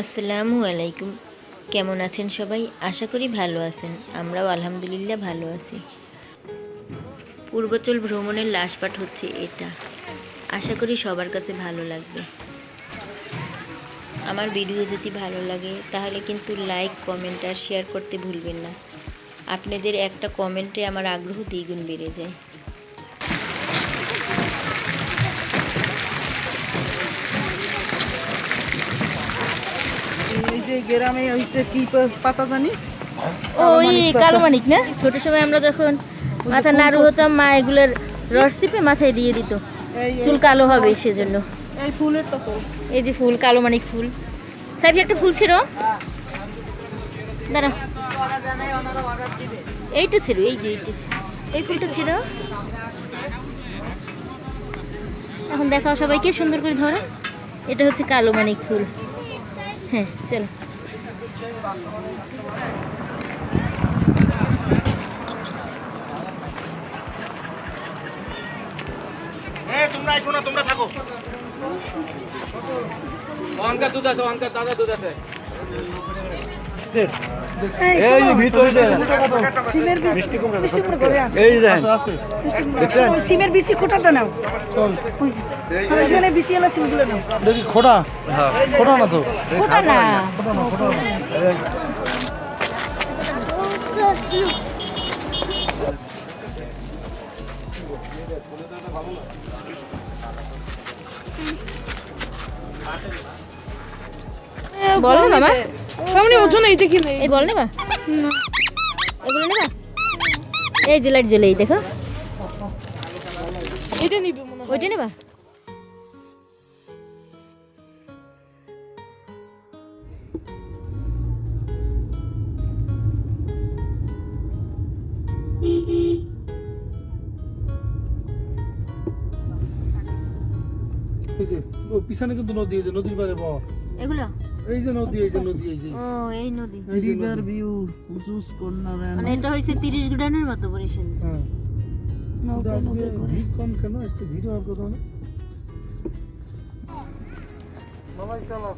আসসালামু আলাইকুম। কেমন আছেন সবাই? আশা করি ভালো আছেন। আমরাও আলহামদুলিল্লাহ ভালো আছি। পূর্বচল ভ্রমণের লাশপাট হচ্ছে এটা। আশা করি সবার কাছে ভালো লাগবে। আমার ভিডিও যদি ভালো লাগে, তাহলে কিন্তু লাইক, কমেন্ট আর শেয়ার করতে ভুলবেন না। আপনাদের একটা কমেন্টে আমার আগ্রহ দ্বিগুণ বেড়ে যায়। যে গ্রামে হইছে কি পাতা জানি? ওই কালোমানিক কালো মানিক না? ছোট সময় আমরা যখন মাথা নাড়ু হতাম মা এগুলোর রস চিপে মাথায় দিয়ে দিত। চুল কালো হবে সেজন্য। এই ফুলের তো এই যে ফুল কালো মানিক ফুল। সাইফি একটা ফুল ছিল দাঁড়া। এইটা ছিল এই যে এইটা এই ফুলটা ছিল এখন দেখাও সবাইকে সুন্দর করে ধরো। এটা হচ্ছে কালো মানিক ফুল। হ্যাঁ চলো। তোমরা না তোমরা থাকো। অঙ্কা দুধ আছে অঙ্কা দাদা দুধ আছে। এই ভিতরে সিমের বীজ মিষ্টি কুমড়া ঘরে আছে। এই যে ওই সিমের বিসি খোটাটা নাও। যে। ওইখানে বিসি এলা সিমগুলো নাও। দেখি খোটা। খোটা না তো। ওটা না। বল না মামা সামনে ওঠো না এইটা কি নেই এই বল নেবা এগুলো নেবা এই যে লাইট জ্বলে এই দেখো। এটা নিবে ওইটা নেবা পিছনে কিন্তু নদী এই যে নদীর পারে পাওয়া এগুলো? এই যে নদী এই যে নদী এই যে। ও এই নদী। রিভার ভিউ উসুস কর্নার মানে এটা হয়েছে তিরিশ গুডানের মতো বরিশাল হ্যাঁ। নৌকা নৌকা করে। ভিড় কম কেন? আজকে ভিড় হওয়ার কথা না মালাই খাবা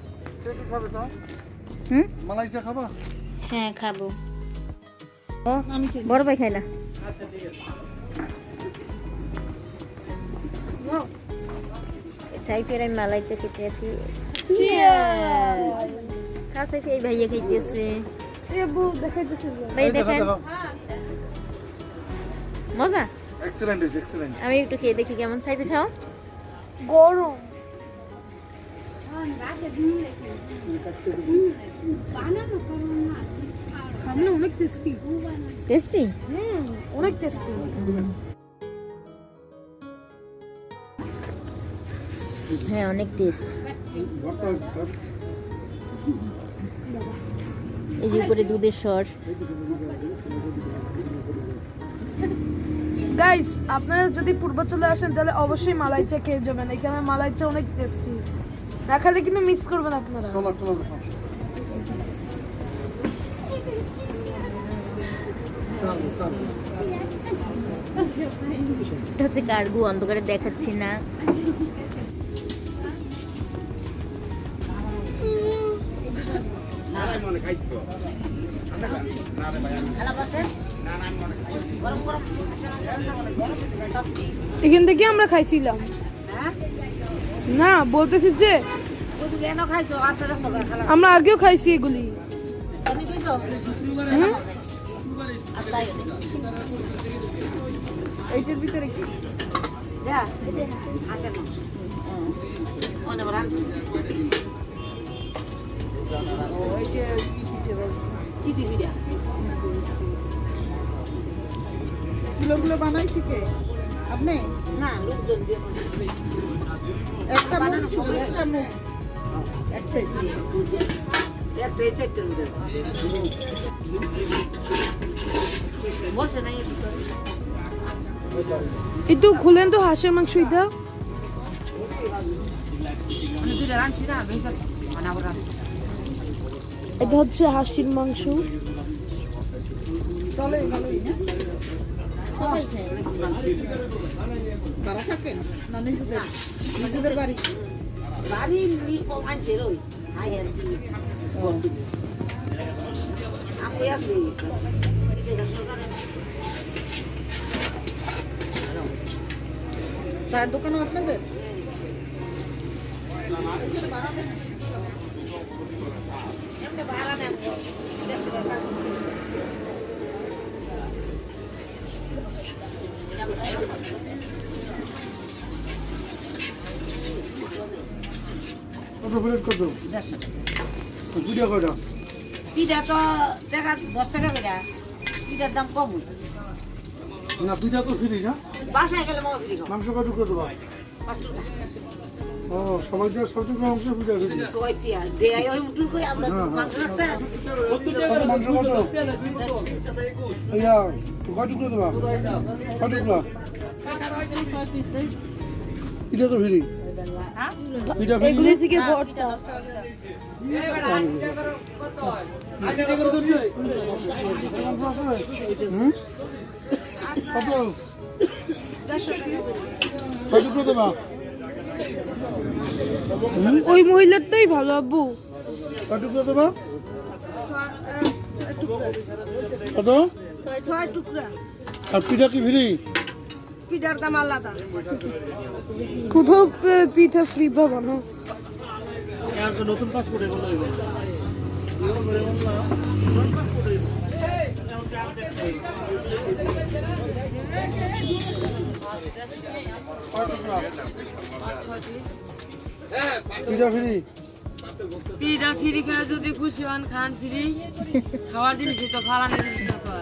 কে কি খাবে তা? হুম? মালাই খাবা? হ্যাঁ খাব। বড় ভাই খাই না সাইফের আমি মালাই চা খেতে আছি। খা সাইফি? এই ভাইয়া খাইতেছে। ভাই দেখেন। মজা? এক্সেলেন্ট ইজ এক্সেলেন্ট আমি একটু খেয়ে দেখি কেমন। সাইফি খাও। গরম। অনেক টেস্টি টেস্টি হুম অনেক টেস্টি হ্যাঁ অনেক টেস্ট এই যে উপরে দুধের স্বর। গাইস আপনারা যদি পূর্ব চলে আসেন তাহলে অবশ্যই মালাই চা খেয়ে যাবেন। এখানে মালাই চা অনেক টেস্টি না খেলে কিন্তু মিস করবেন আপনারা। এটা হচ্ছে কার্গু অন্ধকারে দেখাচ্ছি না। মনে খাইছি? তো এখান থেকে আমরা খাইছিলাম। না বলতেছি যে আমরা আগেও খাইছি এগুলি। এইটার ভিতরে কি। চুলোগুলো বানাইছি কে? আপনি? না লোকজন দিয়ে একটা মুখ শুধু, একটা মুখ এক সাইড একটা এই চারটের বসে নাই। একটু খুলেন তো হাঁসের মাংস এটা। মানে রাঁধছি না ভেজা মানে আবার রাঁধছি। এটা হচ্ছে হাঁসির মাংস। চলে ভালোই হ্যাঁ? কত প্লেট কত? দেড়শো টাকা। দুইটা কয়টা? পিঠা তো টাকা দশ টাকা করে। পিঠার দাম কম না পিঠা তো ফ্রি না। বাসায় গেলে মাংস কত দেবা? পাঁচ টাকা। ও সবাই দিয়ে ছয় টুকরো মাংস পিঠা ফ্রি সবাই টিয়া দেয় ওই মুটুর করে আমরা হ্যাঁ, মাংস রাখছে। মাংস কত ইয়া কয় টুকরো দেবা? কয় টুকরা? পিঠা তো ফ্রি। পিঠা ফ্রি? এগুলি থেকে ভর্তা। হুম? কত? কয় টুকরো দেবা? ওই মহিলারটাই ভালো আব্বু কয় টুকরো কত ছয় টুকরা আর পিঠা কি ফ্রি পিঠার দাম আলাদা কোথাও পিঠা ফ্রি পাবো না কয় টুকরা পিঠা ফ্রি পিঠা ফ্রি খায় যদি খুশি হন খান ফ্রি খাওয়ার জিনিস তো ফালানোর জিনিস না তো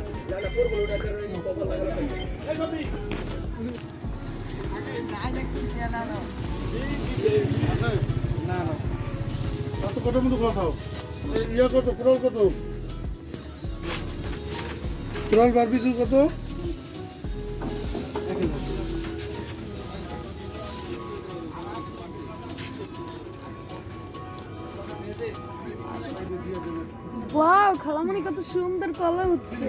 না না কত কত মতো খাও ইয়া কত কুড়াল কত কুড়াল বারবিকিউ কত ওয়াও খালামণি কত সুন্দর কলা উঠছে।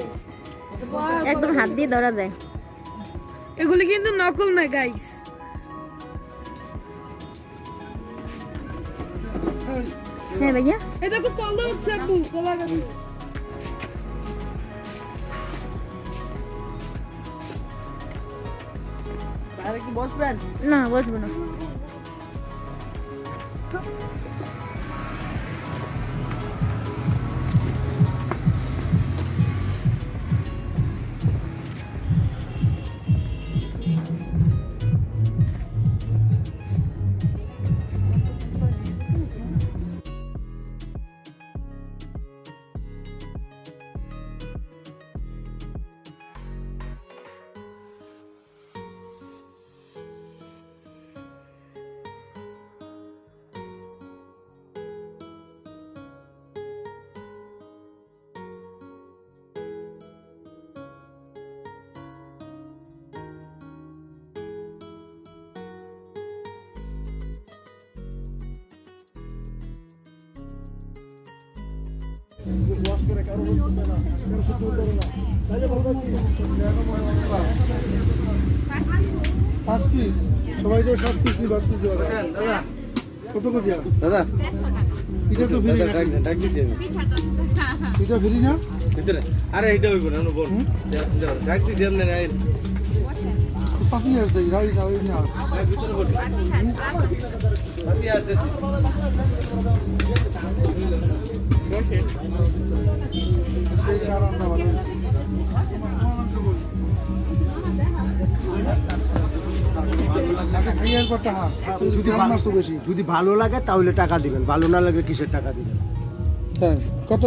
একদম হাত দিয়ে ধরা যায়। এগুলি কিন্তু নকল না গাইস হ্যাঁ ভাইয়া। এই দেখো কলা উঠছে আব্বু কলা গাছে। না বসবো না। পাঁচ পিস সবাই তো সাত পিস নিয়ে পাঁচ পিস দেওয়া দাদা কত করিয়া দাদা এটা তো ফ্রি না। ডাক দিছি ফ্রি না ভিতরে। আরে এইটা হইব না বোন ডাক দিছি আপনি নাই পাখি আসছে রাই রাই না। ভিতরে বসে। যদি ভালো লাগে তাহলে টাকা দিবেন। ভালো না লাগে কিসের টাকা দিবেন? হ্যাঁ কত?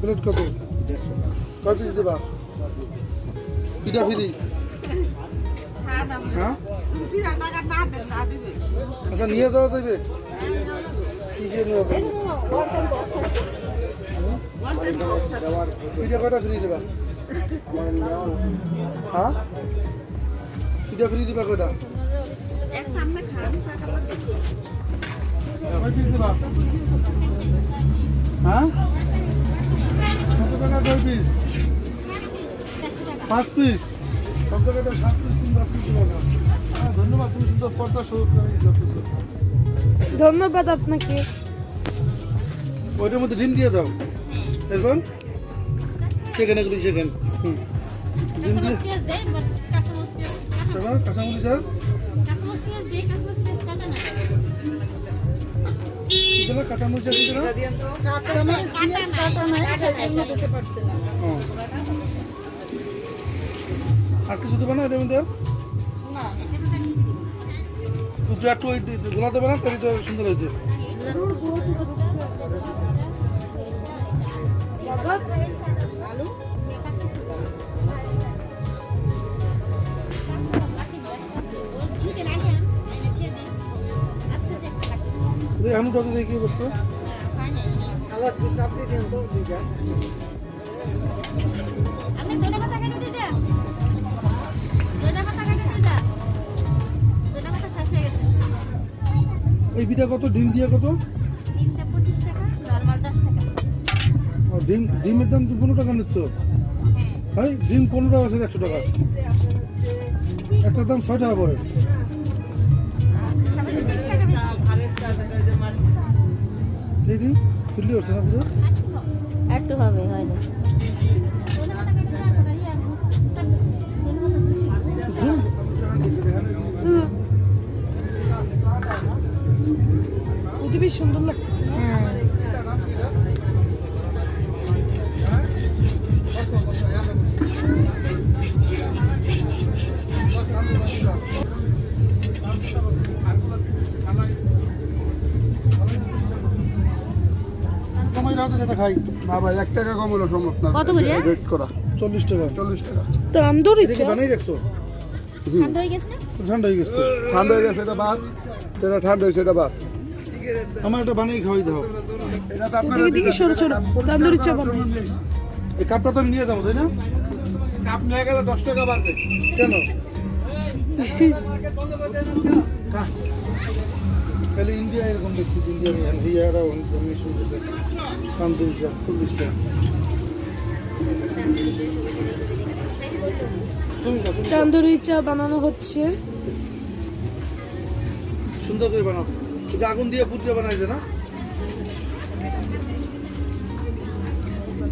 প্লেট কত? দেবা? পিঠা ফ্রি। হ্যাঁ? আচ্ছা নিয়ে যাওয়া যাবে কত পিস পাঁচ তিন ধন্যবাদ তুমি পর্দা ধন্যবাদ আপনাকে। ওইটার মধ্যে ডিম দিয়ে দাও। এরপর? সেখানে করি সেখান। হুম। ডিম দিয়ে কাঁচামরিচ না। দিয়ে দিলা আর কিছু দেবে এটার মধ্যে আর? একটু একটু ওই গোলা দেবে না? তাহলে তো সুন্দর হয়েছে। হানুটাতে দেখি দুই টাকা টাকা দিয়ে দেন এই বিটা কত? ডিম দিয়ে কত? ডিম ডিমের দাম তুমি পনেরো টাকা নিচ্ছ? হ্যাঁ। ভাই ডিম পনেরো টাকা আছে একশো টাকা। একটার দাম ছয় টাকা পরে এই দিন তুললি হচ্ছে না পুরো? না ভাই এক টাকা কম হলো কত করে? রেট করা। চল্লিশ টাকা। চল্লিশ টাকা। তান্দুরি এটা কি বানাই রাখছো ঠান্ডা হয়ে গেছে না? ঠান্ডা হয়ে গেছে। ঠান্ডা হয়ে গেছে এটা বাদ। এটা ঠান্ডা হয়েছে এটা বাদ। আমার একটা বানিয়ে খাওয়াই দাও। এটা তো আপনার দিকে দিকে সরো সরো। তান্দুরি চা বানাই এই কাপটা তো আমি নিয়ে যাব তাই না? কাপ নিয়ে গেলে দশ টাকা বাড়বে। কেন? তাহলে ইন্ডিয়া এরকম দেখছি ইন্ডিয়ার হিয়ারা অনেক শুরু তান্দুরি চা চল্লিশ টাকা। তান্দুরি চা বানানো হচ্ছে। সুন্দর করে বানাও। যে আগুন দিয়ে পুত্রে বানাইছে না?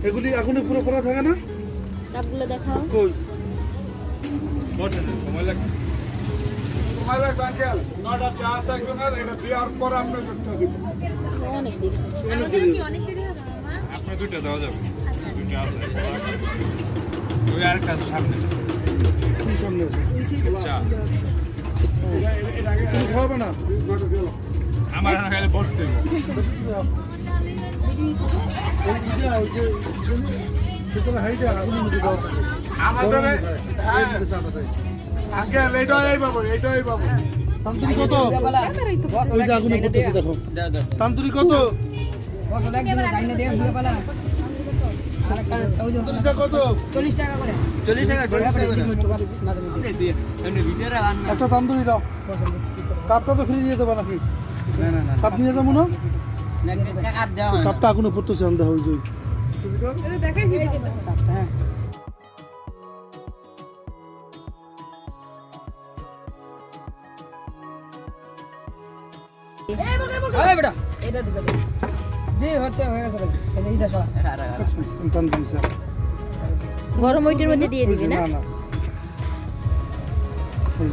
এগুলি আগুনে পুরো করা থাকে না? কাপগুলো দেখাও। কই? সময় লাগবে। আঙ্কেল। নটা চা আছে একজন এটা দেওয়ার পর দিব অনেক দিন। অনেক দেরি। দুইটা দেওয়া যাবে। দুইটা আছে। ওই আরেকটা আছে সামনে। কি সামনে? খাওয়াবে না? আমার না খাইলে বসতে গরম হয়। এর মধ্যে চাটা দেয়। আঙ্কেল এইটাই পাবো এইটাই পাবো। তান্দুরি কত? ওই যে আগুনে করতেছে দেখো। তান্দুরি কত তান্দুরি চা কত? একটা তান্দুরি দাও। কাপটা তো ফ্রি দিয়ে দেবো নাকি কাপ নিয়ে যাব না কাপটা পড়তেছে আমি দেখো ওই যে। তান্দুরি চা গরম ওইটার মধ্যে দিয়ে দিবি না?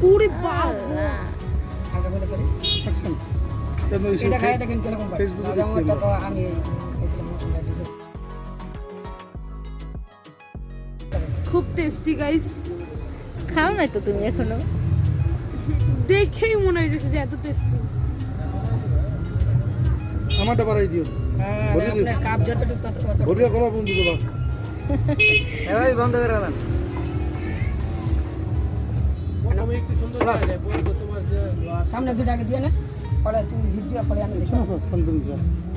পুরি বাবা। ফেসবুকে দেখছি। খুব টেস্টি গাইস খাও না তো তুমি এখনও। দেখেই মনে হয়েছে যে এত টেস্টি আমারটা বাড়াই দিও। ভরিয়ে দিও। ভরিয়ে করো বন্ধু দেবা সামনে দুটো আগে দিয়ে না পরে তুমি হিট দিয়ে পরে আমি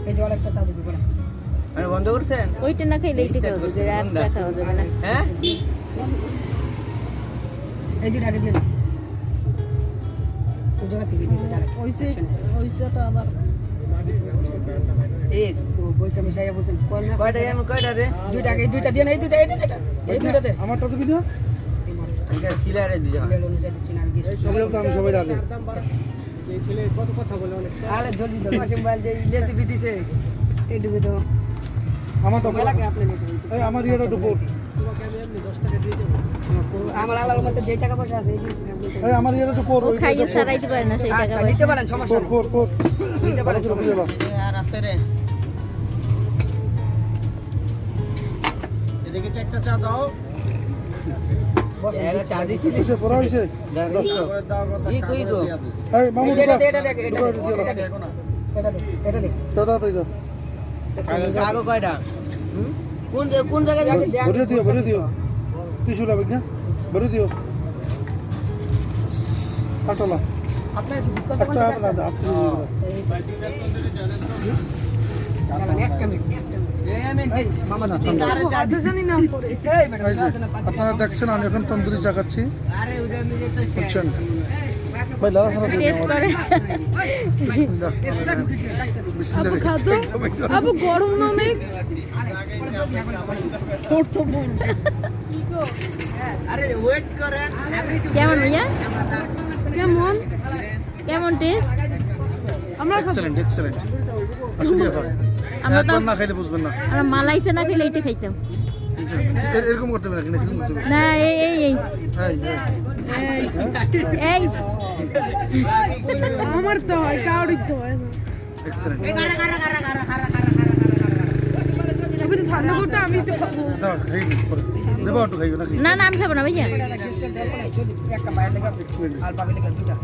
এই যে অনেকটা চা দিবি পরে ওইটা না খাইলে এইটা না। এই দুটো আগে দিয়ে না। ওই জায়গা থেকে দিয়ে ওই সে ওই সেটা আবার কয়টা কয়টা রে? দুইটা দুইটা দিয়ে না এই দুইটা এই দুইটা এই দুইটাতে। আমারটা দিবি না সিরিয়াল অনুযায়ী দিচ্ছি না আর কি সিরিয়াল তো আমি সবাই আগে আরে জলদি জলদি মোবাইল যে রেসিপি দিছে এইটুকু তো। আমার তো মেলাকে আপনি এই আমার ইয়েটা আলার মধ্যে যে টাকা পয়সা আছে এই তো- আমার ইয়েটা একটু পর খাইয়ে সারাইতে পারে না সেই টাকা আচ্ছা পয়সা। নিতে পারেন সমস্যা পর পর নিতে পারেন করে পড়া হয়েছে? দাও। এটা দিয়ে দাও। ভরে দিও টিস্যু লাগবে না ভরে দিও আটলা একটু আপনি মিনিট, আপনারা দেখছেন আমি এখন তন্দুরি চা খাচ্ছি। বুঝছেন? আবু গরম কেমন ভাইয়া? কেমন? কেমন টেস্ট আমরা খাব। এক্সেলেন্ট এক্সেলেন্ট আসলে এখন আমরা তো না খাইলে বুঝবেন না আমরা মালাইছে না খেলে এইটা খাইতাম এরকম করতে হবে নাকি নাকি করতে হবে না এই এই এই এই এই আমার তো হয় কাউরির তো হয় না এক্সেলেন্ট নি আমি খাব না ভাইয়া লেগে দুটা।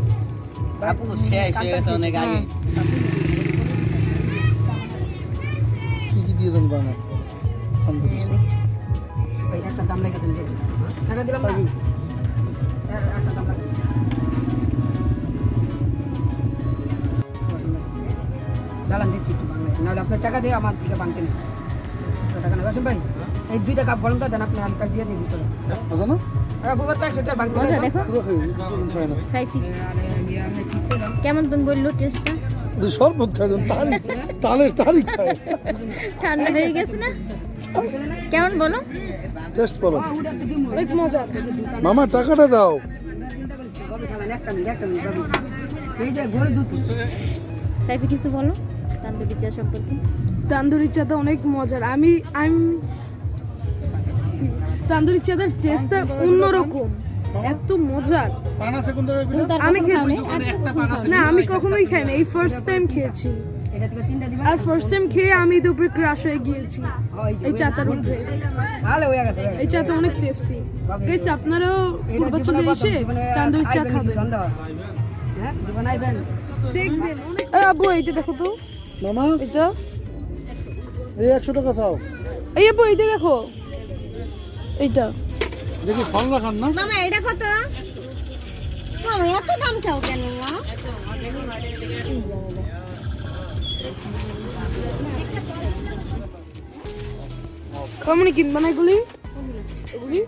হ্যাঁ। কি কি দিয়ে দেন বানা তন্দুরি একটা দাম লেগে। টাকা দিলাম না? একটা দাম লাগে। দালান দিচ্ছি একটু বাংলায় নাহলে আপনার টাকা দিয়ে আমার দিকে বানতে নেই টাকা নেই ভাই এই দুইটা কাপ গরম দেন আপনি হালকা দিয়ে দিন ভিতরে কেমন তুমি বলল টেস্টটা শরবত খাই দেন তারি তালের তারি খায়। ঠান্ডা হয়ে গেছে না? কেমন বলো? টেস্ট করো। অনেক মজা। মামা টাকাটা দাও। সাইফি কিছু বলো তান্দুরি চা সম্পর্কে? তান্দুরি চাটা অনেক মজার। আমি আমি তান্দুরি চাটার টেস্টটা অন্যরকম। এত মজার। আমি? না আমি কখনোই খাই না এই ফার্স্ট টাইম খেয়েছি। আর ফার্স্ট টাইম খেয়ে আমি দুপুরে ক্রাশ হয়ে গিয়েছি। এই চাটার গেছে এই চাটা অনেক টেস্টি গাইস আপনারাও পূর্বাচলে এসে তান্দুরি চা খাবেন। হ্যাঁ দেখবেন অনেক এই এইটা দেখো তো। মামা? এটা? এই একশো টাকা চাও। এই আব্বু এইটা দেখো। এইটা। দেখি ফল রাখান না? মামা এটা কত? মামা এত দাম চাও কেন মা? কেমন কিনবা না এগুলি? এগুলি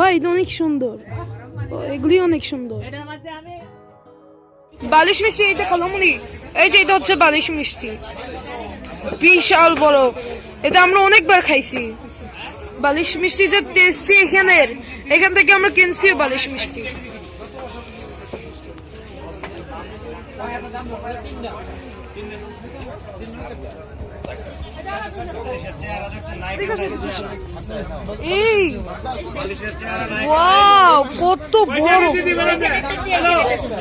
ভাই, এটা অনেক সুন্দর। এগুলি অনেক সুন্দর। বালিশ মিষ্টি এইটা কালামুনি এই যে এটা হচ্ছে বালিশ মিষ্টি। বিশাল বড়। এটা আমরা অনেকবার খাইছি। বালিশ মিষ্টি যে টেস্টি এখানের, এখান থেকে আমরা কিনছিও বালিশ মিষ্টি। এই! ওয়াও কত বড়!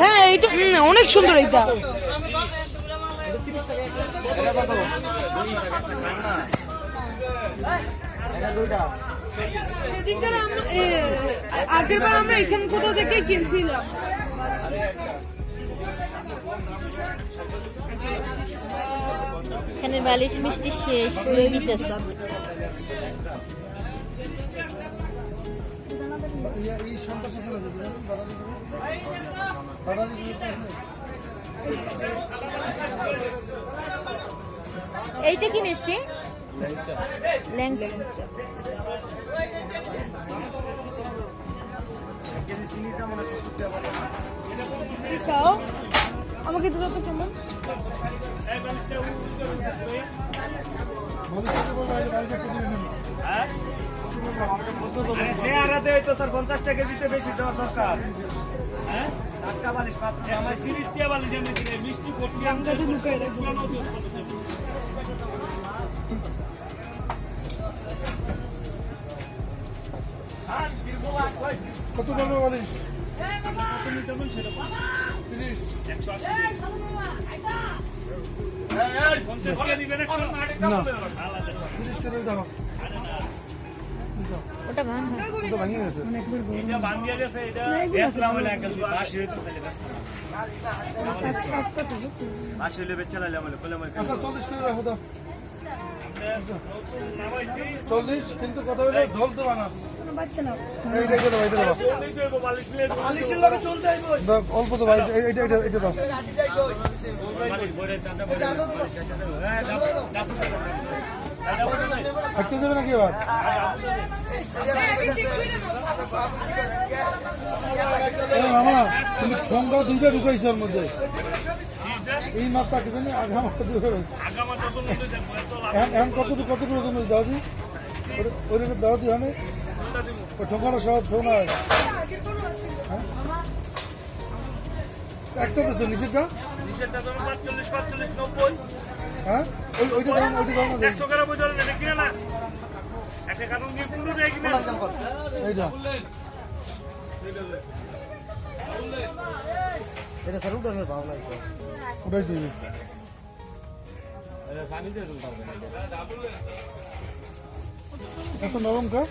হ্যাঁ এইটা হুম, অনেক সুন্দর এইটা। সেদিনকার আমরা এ, আগের বার আমরা এখান কোথাও থেকে কিনছিলাম। এখানে বালিশ মিষ্টি শেষ দুই পিস এইটা কি মিষ্টি? ল্যাংচা। আমাকে তো কেমন? পঞ্চাশ টাকা দিতে বেশি দেওয়ার দরকার। হ্যাঁ? টাটকা বালিশ মাত্র আমার সিরিজ বালিশ এনেছি রে, মিষ্টি কটকি আনতে কত বলব তিরিশ। ওটা তো হইলে একদম বাসি আমলে কলে আমার আচ্ছা করে রাখো তো চল্লিশ কিন্তু কথা হলো ঝোল দেবা না এটা এটা এটা অল্প তো ভাই এইটা এটা এটা দাও। আটকে যাবে নাকি এবার? মামা তুমি ঠোঙ্গা দুইটা ঢুকাইছো ওর মধ্যে। এই মাপটা কি জানি আগা মাপটা দুটো এখন কতটুকু কতটুকু ওজন হয়েছে দাদি ওই দাও দি হয় ওই ঠোঙ্গাটা সব হ্যাঁ? একটা দিছো নিচেরটা? নিষেধটা তোমার পাঁচচল্লিশ পাঁচচল্লিশ নব্বই। হ্যাঁ? ওইটা দাও ওইটা দাও একশো গ্রাম ওই ধরেন এটা কিনে না। একটা কারণ দিয়ে পুরো কিনে এইটা এটা স্যার উঠানোর ভাবনা তো দিবি। এত নরম কা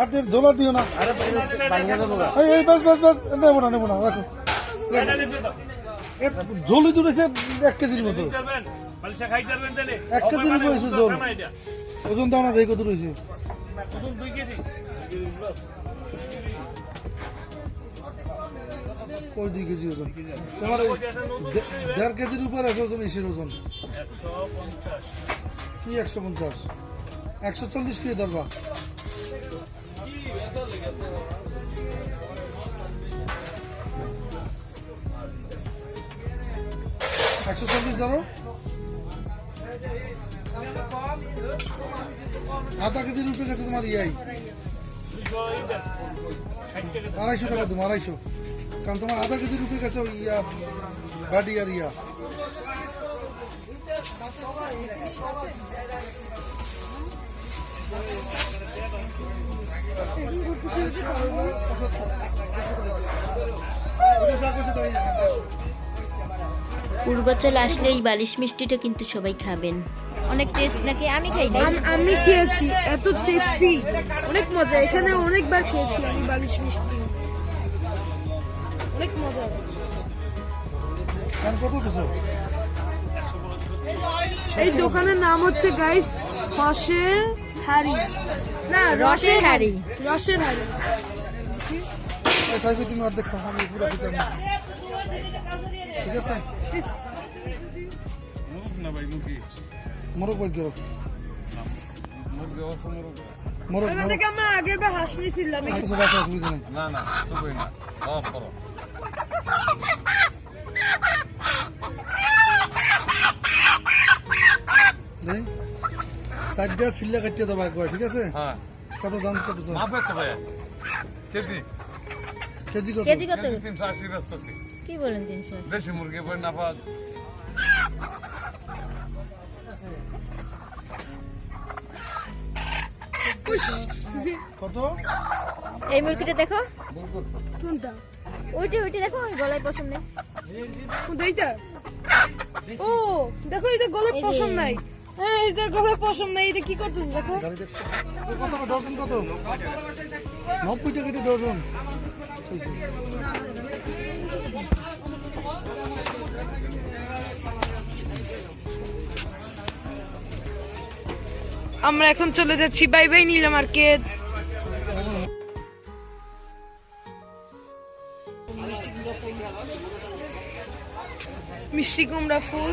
আর দিয়ে জল দিও না। আরে ভাঙ্গা যাব গা এই এই বাস বাস বাস নেব না নেব না রাখো। জলই দূরেছে এক কেজির মতো। এক কেজির উপরে হয়েছে জল। ওজন দাও না দেখি ওজন দুই কেজি। ওই দুই কেজি ওজন? তোমার ওই দেড় কেজির উপরে আছে ওজন ইসের ওজন। কি একশো পঞ্চাশ? একশো চল্লিশ কেজি ধরবা একশো চল্লিশ ধরো। আধা কেজির উপরে গেছে তোমার ইয়াই। আড়াইশো টাকা দেবো, আড়াইশো। কারণ তোমার আধা কেজির উপরে গেছে ওই ইয়া গাড়ি আর ইয়া। পূর্বাচল আসলে এই বালিশ মিষ্টিটা কিন্তু সবাই খাবেন। অনেক টেস্ট নাকি? আমি খাই নাই। আমি খেয়েছি। এত টেস্টি অনেক মজা। এখানে অনেকবার খেয়েছি আমি বালিশ মিষ্টি। অনেক মজা। এখন কত দিছো? এই দোকানের নাম হচ্ছে গাইস রসের হাড়ি। না রসের হাঁড়ি। রসের হাড়ি। এই সাইফে তুমি অর্ধেক খাও আমি পুরো খেতে না। ঠিক আছে? মুখ না ভাই মোরগ মোরগ এখান মোরগ। থেকে আমরা আগের বার হাঁস নিয়েছিলাম। কিছু রাখা অসুবিধা নেই। না না সুপই না। অফ করো। দেই। সাইডটা সিল্লা কাটিয়ে দেবো একবার ঠিক আছে? হ্যাঁ। কত দাম কত? মাপে তো ভাই কেজি? কেজি কত? কেজি কত? কেজি তিনশো আশি ব্যস্ত আছি। কি বলেন তিনশো দেশি মুরগি বই না পাওয়া কত? এই মুরগিটা দেখো। কোনটা? ওইটা ওইটা দেখো গলায় পছন্দ নেই। ও দেখো এটা গলায় পশম নাই। হ্যাঁ এটা গলায় পশম নাই এটা কি করতেছে দেখো? গাড়ি দেখছ? এ কত ডজন কত? নব্বই টাকা এটা ডজন। আমরা এখন চলে যাচ্ছি বাই বাই নীলা মার্কেট। মিষ্টি কুমড়া ফুল।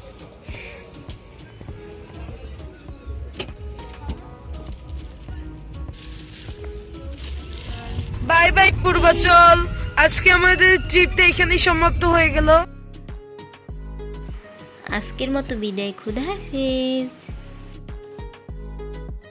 পূর্বাচল আজকে আমাদের ট্রিপটা এখানেই সমাপ্ত হয়ে গেল। আজকের মতো বিদায় খুদা হাফিজ।